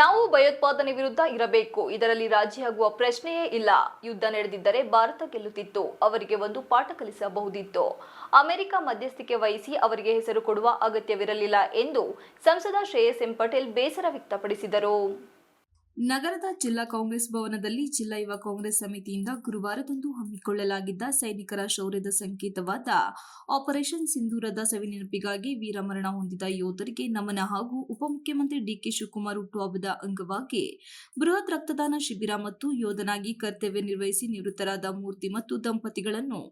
ನಾವು ಭಯೋತ್ಪಾದನೆ ವಿರುದ್ಧ ಇರಬೇಕು. ಇದರಲ್ಲಿ ರಾಜಿಯಾಗುವ ಪ್ರಶ್ನೆಯೇ ಇಲ್ಲ. ಯುದ್ಧ ನಡೆದಿದ್ದರೆ ಭಾರತ ಗೆಲ್ಲುತ್ತಿತ್ತು. ಅವರಿಗೆ ಒಂದು ಪಾಠ ಕಲಿಸಬಹುದಿತ್ತು. ಅಮೆರಿಕ ಮಧ್ಯಸ್ಥಿಕೆ ವಹಿಸಿ ಅವರಿಗೆ ಹೆಸರು ಕೊಡುವ ಅಗತ್ಯವಿರಲಿಲ್ಲ ಎಂದು ಸಂಸದ ಶ್ರೇಯಸ್ ಎಂ ಪಟೇಲ್ ಬೇಸರ ವ್ಯಕ್ತಪಡಿಸಿದರು. ನಗರದ ಜಿಲ್ಲಾ ಕಾಂಗ್ರೆಸ್ ಭವನದಲ್ಲಿ ಜಿಲ್ಲಾ ಯುವ ಕಾಂಗ್ರೆಸ್ ಸಮಿತಿಯಿಂದ ಗುರುವಾರದಂದು ಹಮ್ಮಿಕೊಳ್ಳಲಾಗಿದ್ದ ಸೈನಿಕರ ಶೌರ್ಯದ ಸಂಕೇತವಾದ ಆಪರೇಷನ್ ಸಿಂಧೂರದ ಸವಿನೆನಪಿಗಾಗಿ ವೀರಮರಣ ಹೊಂದಿದ ಯೋಧರಿಗೆ ನಮನ ಹಾಗೂ ಉಪಮುಖ್ಯಮಂತ್ರಿ ಡಿಕೆ ಶಿವಕುಮಾರ್ ಹುಟ್ಟುಹಬ್ಬದ ಅಂಗವಾಗಿ ಬೃಹತ್ ರಕ್ತದಾನ ಶಿಬಿರ ಮತ್ತು ಯೋಧನಾಗಿ ಕರ್ತವ್ಯ ನಿರ್ವಹಿಸಿ ನಿವೃತ್ತರಾದ ಮೂರ್ತಿ ಮತ್ತು ದಂಪತಿಗಳನ್ನು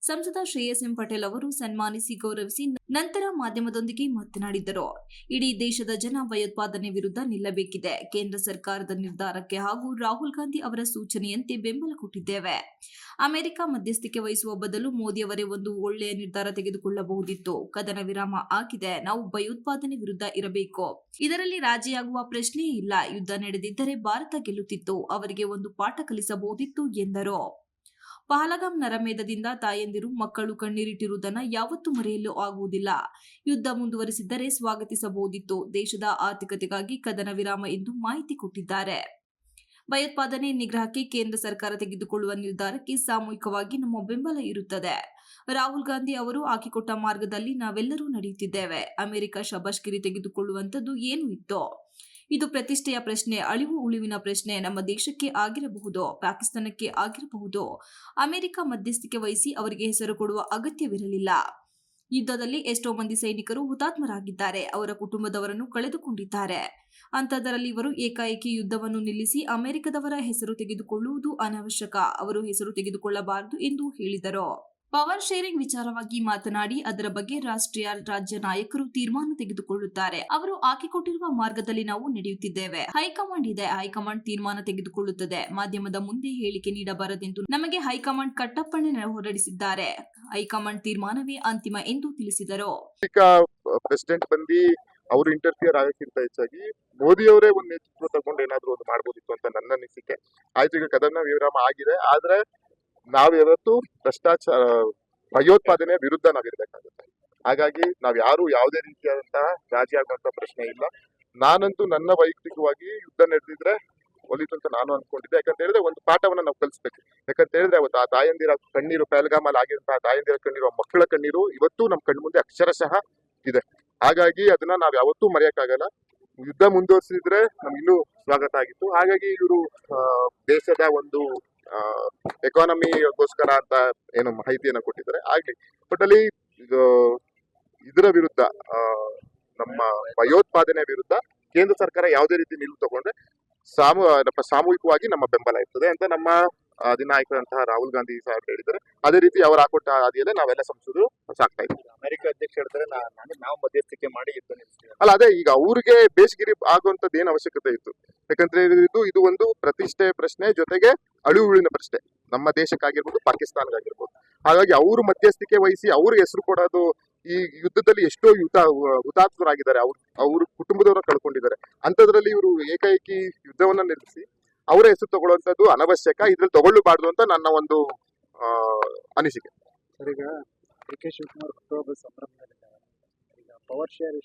ಸಂಸದ ಶ್ರೇಯಸ್ ಎಂ ಪಟೇಲ್ ಅವರು ಸನ್ಮಾನಿಸಿ ಗೌರವಿಸಿ ನಂತರ ಮಾಧ್ಯಮದೊಂದಿಗೆ ಮಾತನಾಡಿದರು. ಇಡೀ ದೇಶದ ಜನ ಭಯೋತ್ಪಾದನೆ ವಿರುದ್ಧ ನಿಲ್ಲಬೇಕಿದೆ. ಕೇಂದ್ರ ಸರ್ಕಾರದ ನಿರ್ಧಾರಕ್ಕೆ ಹಾಗೂ ರಾಹುಲ್ ಗಾಂಧಿ ಅವರ ಸೂಚನೆಯಂತೆ ಬೆಂಬಲ ಕೊಟ್ಟಿದ್ದೇವೆ. ಅಮೆರಿಕ ಮಧ್ಯಸ್ಥಿಕೆ ವಹಿಸುವ ಬದಲು ಮೋದಿ ಅವರೇ ಒಂದು ಒಳ್ಳೆಯ ನಿರ್ಧಾರ ತೆಗೆದುಕೊಳ್ಳಬಹುದಿತ್ತು. ಕದನ ವಿರಾಮ ಆಗಿದೆ ನಾವು ಭಯೋತ್ಪಾದನೆ ವಿರುದ್ಧ ಇರಬೇಕು. ಇದರಲ್ಲಿ ರಾಜಿಯಾಗುವ ಪ್ರಶ್ನೆಯೇ ಇಲ್ಲ. ಯುದ್ಧ ನಡೆದಿದ್ದರೆ ಭಾರತ ಗೆಲ್ಲುತ್ತಿತ್ತು. ಅವರಿಗೆ ಒಂದು ಪಾಠ ಕಲಿಸಬಹುದಿತ್ತು ಎಂದರು. ಪಹಲಗಾಮ್ ನರಮೇಧದಿಂದ ತಾಯಂದಿರು ಮಕ್ಕಳು ಕಣ್ಣೀರಿಟ್ಟಿರುವುದನ್ನು ಯಾವತ್ತೂ ಮರೆಯಲು ಆಗುವುದಿಲ್ಲ. ಯುದ್ಧ ಮುಂದುವರಿಸಿದ್ದರೆ ಸ್ವಾಗತಿಸಬಹುದಿತ್ತು. ದೇಶದ ಆರ್ಥಿಕತೆಗಾಗಿ ಕದನ ವಿರಾಮ ಎಂದು ಮಾಹಿತಿ ಕೊಟ್ಟಿದ್ದಾರೆ. ಭಯೋತ್ಪಾದನೆ ನಿಗ್ರಹಕ್ಕೆ ಕೇಂದ್ರ ಸರ್ಕಾರ ತೆಗೆದುಕೊಳ್ಳುವ ನಿರ್ಧಾರಕ್ಕೆ ಸಾಮೂಹಿಕವಾಗಿ ನಮ್ಮ ಬೆಂಬಲ ಇರುತ್ತದೆ. ರಾಹುಲ್ ಗಾಂಧಿ ಅವರು ಹಾಕಿಕೊಟ್ಟ ಮಾರ್ಗದಲ್ಲಿ ನಾವೆಲ್ಲರೂ ನಡೆಯುತ್ತಿದ್ದೇವೆ. ಅಮೆರಿಕ ಶಬಾಷ್ಗಿರಿ ತೆಗೆದುಕೊಳ್ಳುವಂಥದ್ದು ಏನು ಇತ್ತು. ಇದು ಪ್ರತಿಷ್ಠೆಯ ಪ್ರಶ್ನೆ, ಅಳಿವು ಉಳಿವಿನ ಪ್ರಶ್ನೆ ನಮ್ಮ ದೇಶಕ್ಕೆ ಆಗಿರಬಹುದು, ಪಾಕಿಸ್ತಾನಕ್ಕೆ ಆಗಿರಬಹುದು. ಅಮೆರಿಕ ಮಧ್ಯಸ್ಥಿಕೆ ವಹಿಸಿ ಅವರಿಗೆ ಹೆಸರು ಕೊಡುವ ಅಗತ್ಯವಿರಲಿಲ್ಲ. ಯುದ್ಧದಲ್ಲಿ ಎಷ್ಟೋ ಮಂದಿ ಸೈನಿಕರು ಹುತಾತ್ಮರಾಗಿದ್ದಾರೆ, ಅವರ ಕುಟುಂಬದವರನ್ನು ಕಳೆದುಕೊಂಡಿದ್ದಾರೆ. ಅಂಥದರಲ್ಲಿ ಇವರು ಏಕಾಏಕಿ ಯುದ್ಧವನ್ನು ನಿಲ್ಲಿಸಿ ಅಮೆರಿಕದವರ ಹೆಸರು ತೆಗೆದುಕೊಳ್ಳುವುದು ಅನವಶ್ಯಕ, ಅವರು ಹೆಸರು ತೆಗೆದುಕೊಳ್ಳಬಾರದು ಎಂದು ಹೇಳಿದರು. ಪವರ್ ಶೇರಿಂಗ್ ವಿಚಾರವಾಗಿ ಮಾತನಾಡಿ, ಅದರ ಬಗ್ಗೆ ರಾಷ್ಟ್ರೀಯ ರಾಜ್ಯ ನಾಯಕರು ತೀರ್ಮಾನ ತೆಗೆದುಕೊಳ್ಳುತ್ತಾರೆ. ಅವರು ಹಾಕಿಕೊಟ್ಟಿರುವ ಮಾರ್ಗದಲ್ಲಿ ನಾವು ನಡೆಯುತ್ತಿದ್ದೇವೆ. ಹೈಕಮಾಂಡ್ ಇದೆ. ಹೈಕಮಾಂಡ್ ತೀರ್ಮಾನ ತೆಗೆದುಕೊಳ್ಳುತ್ತದೆ. ಮಾಧ್ಯಮದ ಮುಂದೆ ಹೇಳಿಕೆ ನೀಡಬಾರದೆಂದು ನಮಗೆ ಹೈಕಮಾಂಡ್ ಕಟ್ಟಪ್ಪಣೆ ಹೊರಡಿಸಿದ್ದಾರೆ. ಹೈಕಮಾಂಡ್ ತೀರ್ಮಾನವೇ ಅಂತಿಮ ಎಂದು ತಿಳಿಸಿದರು. ಅವರು ಇಂಟರ್ಫಿಯರ್ ಆಗಕ್ಕಿಂತ ಹೆಚ್ಚಾಗಿ ಮೋದಿ ಅವರೇ ಒಂದು ನೇತೃತ್ವ ತಗೊಂಡು ಏನಾದ್ರು ಒಂದು ಮಾಡ್ಬೋದಿತ್ತು ಅಂತ ನನ್ನ ಅನಿಸಿಕೆ. ಆಯ್ತು, ಈಗ ಕದನ ವಿರಾಮ ಆಗಿದೆ. ಆದ್ರೆ ನಾವ್ ಯಾವತ್ತು ಭ್ರಷ್ಟಾಚಾರ, ಭಯೋತ್ಪಾದನೆ ವಿರುದ್ಧ ನಾವಿರ್ಬೇಕಾಗುತ್ತೆ. ಹಾಗಾಗಿ ನಾವ್ ಯಾರು ಯಾವುದೇ ರೀತಿಯಾದಂತಹ ರಾಜಿ ಆಗುವಂತ ಪ್ರಶ್ನೆ ಇಲ್ಲ. ನಾನಂತೂ ನನ್ನ ವೈಯಕ್ತಿಕವಾಗಿ ಯುದ್ಧ ನಡೆದಿದ್ರೆ ಒಲಿತು ಅಂತ ನಾನು ಅನ್ಕೊಂಡಿದ್ದೆ. ಯಾಕಂತ ಹೇಳಿದ್ರೆ ಒಂದು ಪಾಠವನ್ನ ನಾವು ಕಲಿಸ್ಬೇಕು. ಯಾಕಂತ ಹೇಳಿದ್ರೆ ಅವತ್ತು ಆ ತಾಯಂದಿರ ಕಣ್ಣೀರು ಪಹಲ್ಗಾಮಲ್ಲಿ ಆಗಿರುವಂತಹ ತಾಯಂದಿರ ಕಣ್ಣೀರು ಮಕ್ಕಳ ಕಣ್ಣೀರು ಇವತ್ತು ನಮ್ ಕಣ್ಣು ಮುಂದೆ ಅಕ್ಷರಶಃ ಇದೆ. ಹಾಗಾಗಿ ಅದನ್ನ ನಾವ್ ಯಾವತ್ತೂ ಮರೆಯಕ್ಕಾಗಲ್ಲ. ಯುದ್ಧ ಮುಂದುವರಿಸಿದ್ರೆ ನಮ್ಗೆ ಇನ್ನೂ ಸ್ವಾಗತ ಆಗಿತ್ತು. ಹಾಗಾಗಿ ಇವರು ದೇಶದ ಒಂದು ಎಕಾನಮಿಗೋಸ್ಕರ ಅಂತ ಏನು ಮಾಹಿತಿಯನ್ನು ಕೊಟ್ಟಿದ್ದಾರೆ. ಆಗ್ಲಿ ಬಟ್ ಅಲ್ಲಿ ಇದು ಇದರ ವಿರುದ್ಧ ನಮ್ಮ ಭಯೋತ್ಪಾದನೆ ವಿರುದ್ಧ ಕೇಂದ್ರ ಸರ್ಕಾರ ಯಾವುದೇ ರೀತಿ ನಿಲುವು ತಗೊಂಡ್ರೆ ಸಾಮೂ ನಮ್ಮ ಸಾಮೂಹಿಕವಾಗಿ ನಮ್ಮ ಬೆಂಬಲ ಇರ್ತದೆ ಅಂತ ನಮ್ಮ ಅಧಿನಾಯಕರಂತಹ ರಾಹುಲ್ ಗಾಂಧಿ ಸಾಹೇಬ್ ಹೇಳಿದ್ದಾರೆ. ಅದೇ ರೀತಿ ಅವರು ಹಾಕೊಟ್ಟ ಹಾದಿಯಲ್ಲೇ ನಾವೆಲ್ಲ ಸಂಸದರು ಸಾಕ್ತಾ ಇದ್ದೀವಿ. ಅಮೆರಿಕ ಅಧ್ಯಕ್ಷ ನಾನು ನಾವು ಮಧ್ಯಸ್ಥಿಕೆ ಮಾಡಿ ಅಲ್ಲ ಅದೇ ಈಗ ಅವ್ರಿಗೆ ಬೇಸಿಗಿರಿ ಆಗುವಂತದ್ದು ಏನು ಅವಶ್ಯಕತೆ ಇತ್ತು? ಯಾಕಂದ್ರೆ ಇದು ಇದು ಒಂದು ಪ್ರತಿಷ್ಠೆ ಪ್ರಶ್ನೆ ಜೊತೆಗೆ ಅಳಿವುಳಿನ ಪ್ರಶ್ನೆ. ನಮ್ಮ ದೇಶಕ್ಕಾಗಿರ್ಬೋದು ಪಾಕಿಸ್ತಾನಕ್ಕಾಗಿರ್ಬೋದು ಹಾಗಾಗಿ ಅವರು ಮಧ್ಯಸ್ಥಿಕೆ ವಹಿಸಿ ಅವ್ರ ಹೆಸರು ಕೊಡೋದು, ಈ ಯುದ್ಧದಲ್ಲಿ ಎಷ್ಟೋ ಯುತ, ಹುತಾತ್ಮರಾಗಿದ್ದಾರೆ. ಅವ್ರು, ಅವ್ರ ಕುಟುಂಬದವರ ಕಳ್ಕೊಂಡಿದ್ದಾರೆ. ಅಂಥದ್ರಲ್ಲಿ ಇವರು ಏಕಾಏಕಿ ಯುದ್ಧವನ್ನ ನಿಲ್ಲಿಸಿ ಅವರ ಹೆಸರು ತಗೊಳ್ಳುವಂಥದ್ದು ಅನವಶ್ಯಕ. ಇದ್ರಲ್ಲಿ ತಗೊಳ್ಳಬಾರ್ದು ಅಂತ ನನ್ನ ಒಂದು ಅನಿಸಿಕೆ. Sir K Shivakumar power share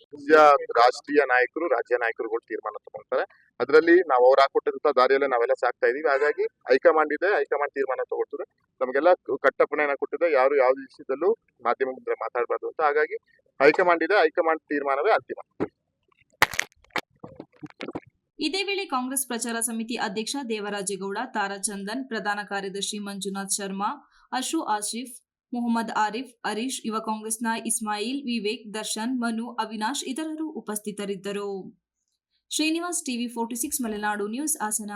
ರಾಷ್ಟ್ರೀಯ ನಾಯಕರು ರಾಜ್ಯ ನಾಯಕರುಗಳು ತೀರ್ಮಾನ ತಗೊಳ್ತಾರೆ. ಅದರಲ್ಲಿ ನಾವು ಅವ್ರು ಹಾಕೊಟ್ಟಿರುವಂತಹ ದಾರಿಯಲ್ಲೇ ನಾವೆಲ್ಲ ಸಾಕ್ತಾ ಇದೀವಿ. ಹಾಗಾಗಿ ಹೈಕಮಾಂಡ್ ಇದೆ ಹೈಕಮಾಂಡ್ ತೀರ್ಮಾನ ತಗೊಳ್ತದೆ. ನಮಗೆಲ್ಲ ಕಟ್ಟಪ್ಪಣೆನ ಕೊಟ್ಟಿದೆ. ಯಾರು ಯಾವ ವಿಷಯದಲ್ಲೂ ಮಾಧ್ಯಮ ಮುಂದೆ ಮಾತಾಡಬಾರ್ದು ಅಂತ. ಹಾಗಾಗಿ ಹೈಕಮಾಂಡ್ ಇದೆ ಹೈಕಮಾಂಡ್ ತೀರ್ಮಾನವೇ ಅಂತಿಮ. ಇದೇ ವೇಳೆ ಕಾಂಗ್ರೆಸ್ ಪ್ರಚಾರ ಸಮಿತಿ ಅಧ್ಯಕ್ಷ ದೇವರಾಜೇಗೌಡ ತಾರಾಚಂದನ್ ಪ್ರಧಾನ ಕಾರ್ಯದರ್ಶಿ ಮಂಜುನಾಥ್ ಶರ್ಮಾ ಅಶು ಆಸಿಫ್ ಮೊಹಮ್ಮದ್ ಆರಿಫ್, ಹರೀಶ್, ಯುವ ಕಾಂಗ್ರೆಸ್ನ ಇಸ್ಮಾಯಿಲ್, ವಿವೇಕ್, ದರ್ಶನ್, ಮನು, ಅವಿನಾಶ್ ಇತರರು ಉಪಸ್ಥಿತರಿದ್ದರು. Srinivas TV forty six, Malenadu news, Hassan.